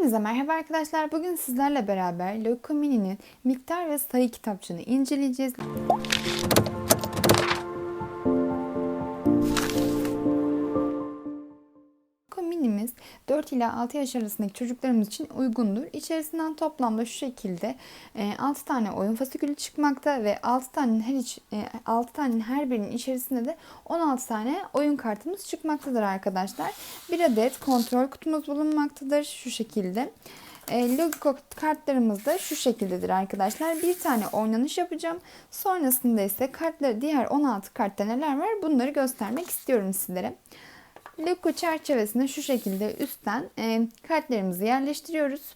Hepinize merhaba arkadaşlar. Bugün sizlerle beraber Loco Mini'nin miktar ve sayı kitapçığını inceleyeceğiz. 4 ila 6 yaş arasındaki çocuklarımız için uygundur. İçerisinden toplamda şu şekilde 6 tane oyun fasikülü çıkmakta ve 6 tane her iç, 6 tane her birinin içerisinde de 16 tane oyun kartımız çıkmaktadır arkadaşlar. Bir adet kontrol kutumuz bulunmaktadır şu şekilde. E, logo kartlarımız da şu şekildedir arkadaşlar. Bir tane oynanış yapacağım. Sonrasında ise kartları diğer 16 kartta neler var bunları göstermek istiyorum sizlere. Logo çerçevesine şu şekilde üstten e, kartlarımızı yerleştiriyoruz.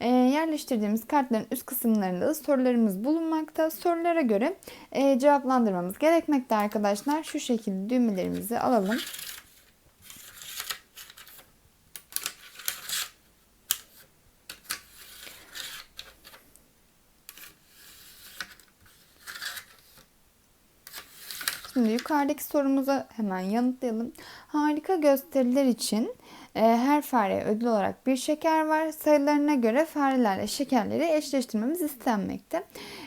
E, yerleştirdiğimiz kartların üst kısımlarında da sorularımız bulunmakta. Sorulara göre e, cevaplandırmamız gerekmekte arkadaşlar. Şu şekilde düğmelerimizi alalım. Şimdi yukarıdaki sorumuza hemen yanıtlayalım. Harika gösteriler için e, her fareye ödül olarak bir şeker var. Sayılarına göre farelerle şekerleri eşleştirmemiz istenmekte.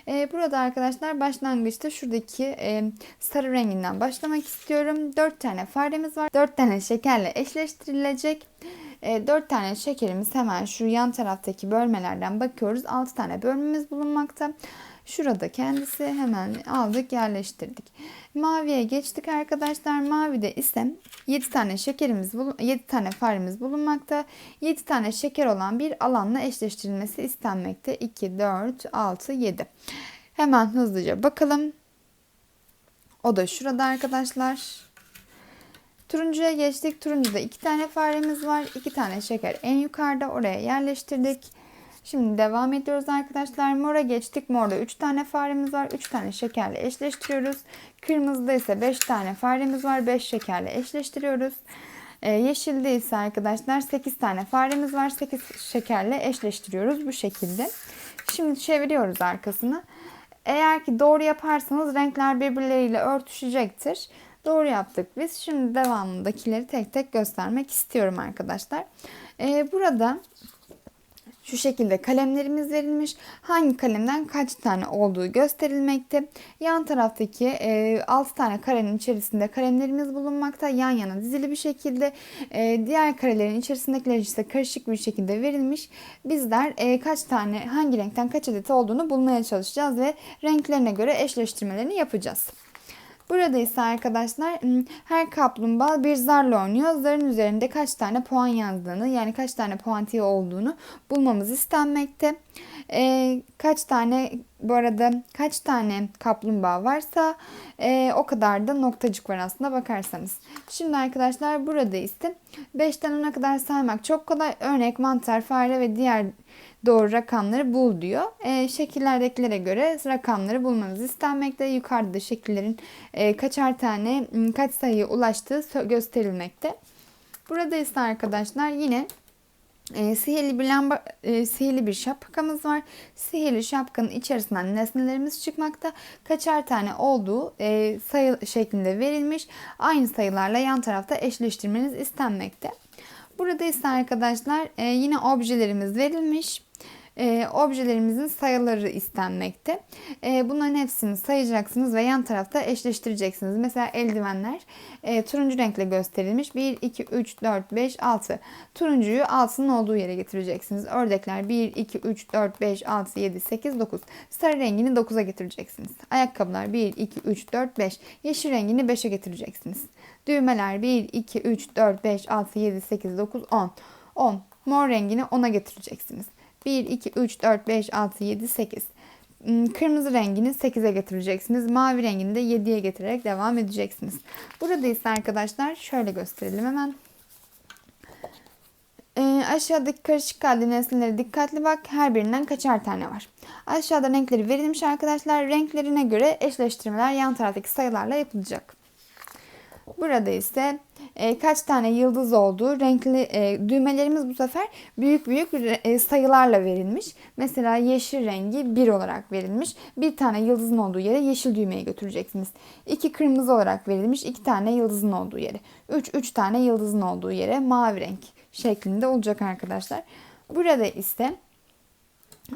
E, burada arkadaşlar başlangıçta şuradaki e, sarı renginden başlamak istiyorum. 4 tane faremiz var. 4 tane şekerle eşleştirilecek. E, 4 tane şekerimiz hemen şu yan taraftaki bölmelerden bakıyoruz. 6 tane bölmemiz bulunmakta. Şurada kendisi hemen aldık yerleştirdik. Maviye geçtik arkadaşlar. Mavide ise 7 tane şekerimiz 7 tane faremiz bulunmakta. 7 tane şeker olan bir alanla eşleştirilmesi istenmekte. 2 4 6 7. Hemen hızlıca bakalım. O da şurada arkadaşlar. Turuncuya geçtik. Turuncuda 2 tane faremiz var. 2 tane şeker en yukarıda oraya yerleştirdik. Şimdi devam ediyoruz arkadaşlar. Mora geçtik. Morda 3 tane faremiz var. 3 tane şekerle eşleştiriyoruz. Kırmızıda ise 5 tane faremiz var. 5 şekerle eşleştiriyoruz. Ee, yeşilde ise arkadaşlar 8 tane faremiz var. 8 şekerle eşleştiriyoruz bu şekilde. Şimdi çeviriyoruz arkasını. Eğer ki doğru yaparsanız renkler birbirleriyle örtüşecektir. Doğru yaptık biz. Şimdi devamındakileri tek tek göstermek istiyorum arkadaşlar. Ee, burada şu şekilde kalemlerimiz verilmiş. Hangi kalemden kaç tane olduğu gösterilmekte. Yan taraftaki e, 6 tane karenin içerisinde kalemlerimiz bulunmakta. Yan yana dizili bir şekilde. E, diğer karelerin içerisindekiler ise karışık bir şekilde verilmiş. Bizler e, kaç tane hangi renkten kaç adet olduğunu bulmaya çalışacağız ve renklerine göre eşleştirmelerini yapacağız. Burada ise arkadaşlar her kaplumbağa bir zarla oynuyor. Zarın üzerinde kaç tane puan yazdığını yani kaç tane puantiye olduğunu bulmamız istenmekte. Ee, kaç tane bu arada kaç tane kaplumbağa varsa e, o kadar da noktacık var aslında bakarsanız. Şimdi arkadaşlar burada ise 5'ten 10'a kadar saymak çok kolay. Örnek mantar, fare ve diğer doğru rakamları bul diyor. E, şekillerdekilere göre rakamları bulmanız istenmekte. Yukarıda şekillerin e, kaçar tane kaç sayıya ulaştığı gösterilmekte. Burada ise arkadaşlar yine e, sihirli bir lamba, e, sihirli bir şapkamız var. Sihirli şapkanın içerisinden nesnelerimiz çıkmakta. Kaçar tane olduğu e, sayı şeklinde verilmiş. Aynı sayılarla yan tarafta eşleştirmeniz istenmekte. Burada ise arkadaşlar e, yine objelerimiz verilmiş e, objelerimizin sayıları istenmekte. E, bunların hepsini sayacaksınız ve yan tarafta eşleştireceksiniz. Mesela eldivenler e, turuncu renkle gösterilmiş. 1, 2, 3, 4, 5, 6. Turuncuyu 6'nın olduğu yere getireceksiniz. Ördekler 1, 2, 3, 4, 5, 6, 7, 8, 9. Sarı rengini 9'a getireceksiniz. Ayakkabılar 1, 2, 3, 4, 5. Yeşil rengini 5'e getireceksiniz. Düğmeler 1, 2, 3, 4, 5, 6, 7, 8, 9, 10. 10. Mor rengini 10'a getireceksiniz. 1, 2, 3, 4, 5, 6, 7, 8. Kırmızı rengini 8'e getireceksiniz. Mavi rengini de 7'ye getirerek devam edeceksiniz. Burada ise arkadaşlar şöyle gösterelim hemen. E, aşağıdaki karışık halde nesnelere dikkatli bak. Her birinden kaçar tane var. Aşağıda renkleri verilmiş arkadaşlar. Renklerine göre eşleştirmeler yan taraftaki sayılarla yapılacak. Burada ise e, kaç tane yıldız olduğu renkli e, düğmelerimiz bu sefer büyük büyük e, sayılarla verilmiş. Mesela yeşil rengi 1 olarak verilmiş. Bir tane yıldızın olduğu yere yeşil düğmeyi götüreceksiniz. 2 kırmızı olarak verilmiş. 2 tane yıldızın olduğu yere. 3 3 tane yıldızın olduğu yere mavi renk şeklinde olacak arkadaşlar. Burada ise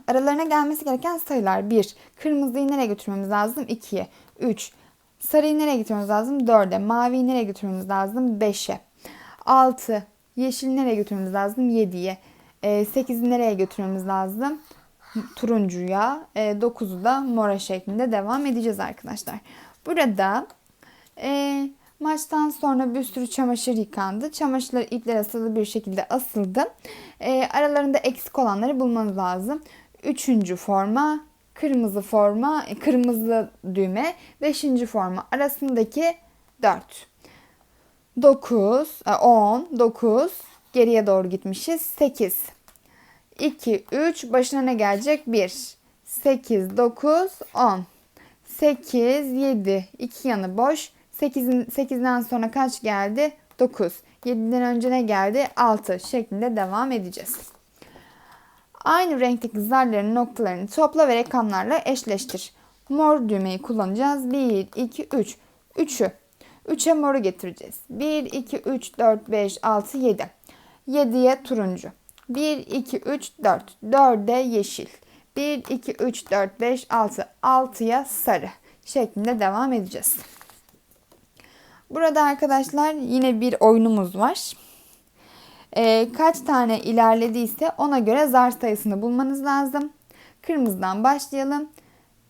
aralarına gelmesi gereken sayılar 1. Kırmızıyı nereye götürmemiz lazım? 2'ye. 3. Sarıyı nereye götürmemiz lazım? 4'e. Maviyi nereye götürmemiz lazım? 5'e. 6. Yeşil nereye götürmemiz lazım? 7'ye. 8'i nereye götürmemiz lazım? Turuncuya. 9'u da mora şeklinde devam edeceğiz arkadaşlar. Burada e, maçtan sonra bir sürü çamaşır yıkandı. Çamaşırlar ipler asılı bir şekilde asıldı. E, aralarında eksik olanları bulmanız lazım. Üçüncü forma, kırmızı forma, e, kırmızı düğme, beşinci forma arasındaki 4. 9, 10, 9, geriye doğru gitmişiz. 8, 2, 3, başına ne gelecek? 1, 8, 9, 10. 8, 7, 2 yanı boş. 8'in 8'den sonra kaç geldi? 9. 7'den önce ne geldi? 6 şeklinde devam edeceğiz. Aynı renkteki zarların noktalarını topla ve rakamlarla eşleştir. Mor düğmeyi kullanacağız. 1, 2, 3. 3'ü. 3'e moru getireceğiz. 1, 2, 3, 4, 5, 6, 7. 7'ye turuncu. 1, 2, 3, 4. 4'e yeşil. 1, 2, 3, 4, 5, 6. 6'ya sarı şeklinde devam edeceğiz. Burada arkadaşlar yine bir oyunumuz var. Ee, kaç tane ilerlediyse ona göre zar sayısını bulmanız lazım. Kırmızıdan başlayalım.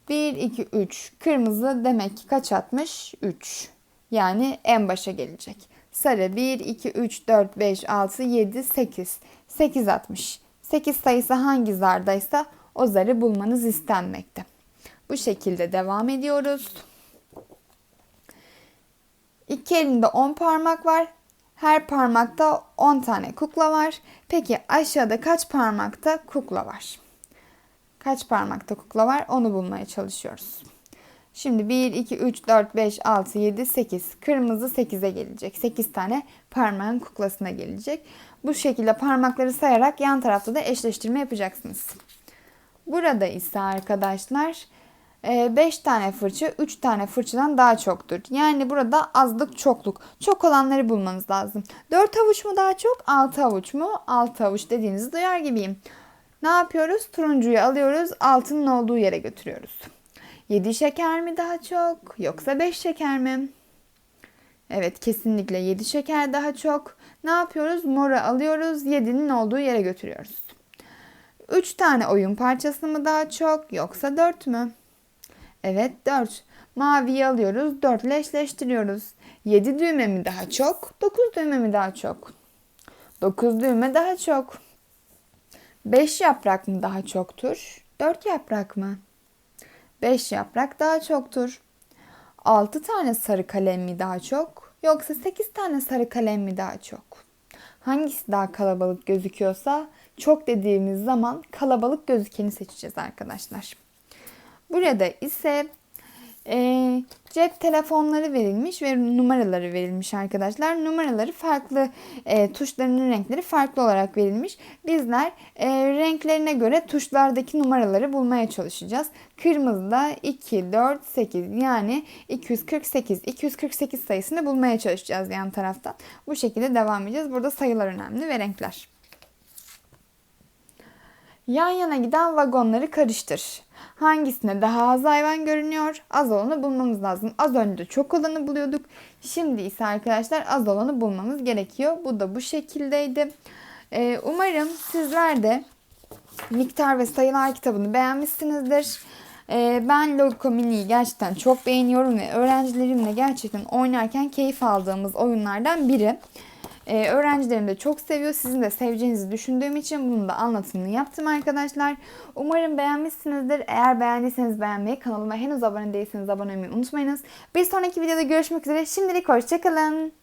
1, 2, 3. Kırmızı demek ki kaç atmış? 3. Yani en başa gelecek. Sarı 1, 2, 3, 4, 5, 6, 7, 8. 8 atmış. 8 sayısı hangi zardaysa o zarı bulmanız istenmekte. Bu şekilde devam ediyoruz. İki elinde 10 parmak var. Her parmakta 10 tane kukla var. Peki aşağıda kaç parmakta kukla var? Kaç parmakta kukla var onu bulmaya çalışıyoruz. Şimdi 1, 2, 3, 4, 5, 6, 7, 8. Kırmızı 8'e gelecek. 8 tane parmağın kuklasına gelecek. Bu şekilde parmakları sayarak yan tarafta da eşleştirme yapacaksınız. Burada ise arkadaşlar 5 ee, tane fırça 3 tane fırçadan daha çoktur. Yani burada azlık çokluk. Çok olanları bulmanız lazım. 4 avuç mu daha çok 6 avuç mu? 6 avuç dediğinizi duyar gibiyim. Ne yapıyoruz? Turuncuyu alıyoruz altının olduğu yere götürüyoruz. 7 şeker mi daha çok yoksa 5 şeker mi? Evet kesinlikle 7 şeker daha çok. Ne yapıyoruz? Moru alıyoruz 7'nin olduğu yere götürüyoruz. 3 tane oyun parçası mı daha çok yoksa 4 mü? Evet 4. Maviyi alıyoruz 4 ile eşleştiriyoruz. 7 düğme mi daha çok? 9 düğme mi daha çok? 9 düğme daha çok. 5 yaprak mı daha çoktur? 4 yaprak mı? 5 yaprak daha çoktur. 6 tane sarı kalem mi daha çok? Yoksa 8 tane sarı kalem mi daha çok? Hangisi daha kalabalık gözüküyorsa çok dediğimiz zaman kalabalık gözükeni seçeceğiz arkadaşlar. Burada ise e, cep telefonları verilmiş ve numaraları verilmiş arkadaşlar. Numaraları farklı, e, tuşlarının renkleri farklı olarak verilmiş. Bizler e, renklerine göre tuşlardaki numaraları bulmaya çalışacağız. Kırmızıda 2, 4, 8 yani 248. 248 sayısını bulmaya çalışacağız yan taraftan. Bu şekilde devam edeceğiz. Burada sayılar önemli ve renkler. Yan yana giden vagonları karıştır. Hangisine daha az hayvan görünüyor? Az olanı bulmamız lazım. Az önce çok olanı buluyorduk. Şimdi ise arkadaşlar az olanı bulmamız gerekiyor. Bu da bu şekildeydi. Ee, umarım sizler de miktar ve sayılar kitabını beğenmişsinizdir. Ee, ben Logico Mini'yi gerçekten çok beğeniyorum ve öğrencilerimle gerçekten oynarken keyif aldığımız oyunlardan biri. Ee, öğrencilerim de çok seviyor. Sizin de seveceğinizi düşündüğüm için bunun da anlatımını yaptım arkadaşlar. Umarım beğenmişsinizdir. Eğer beğendiyseniz beğenmeyi, kanalıma henüz abone değilseniz abone olmayı unutmayınız. Bir sonraki videoda görüşmek üzere. Şimdilik hoşçakalın.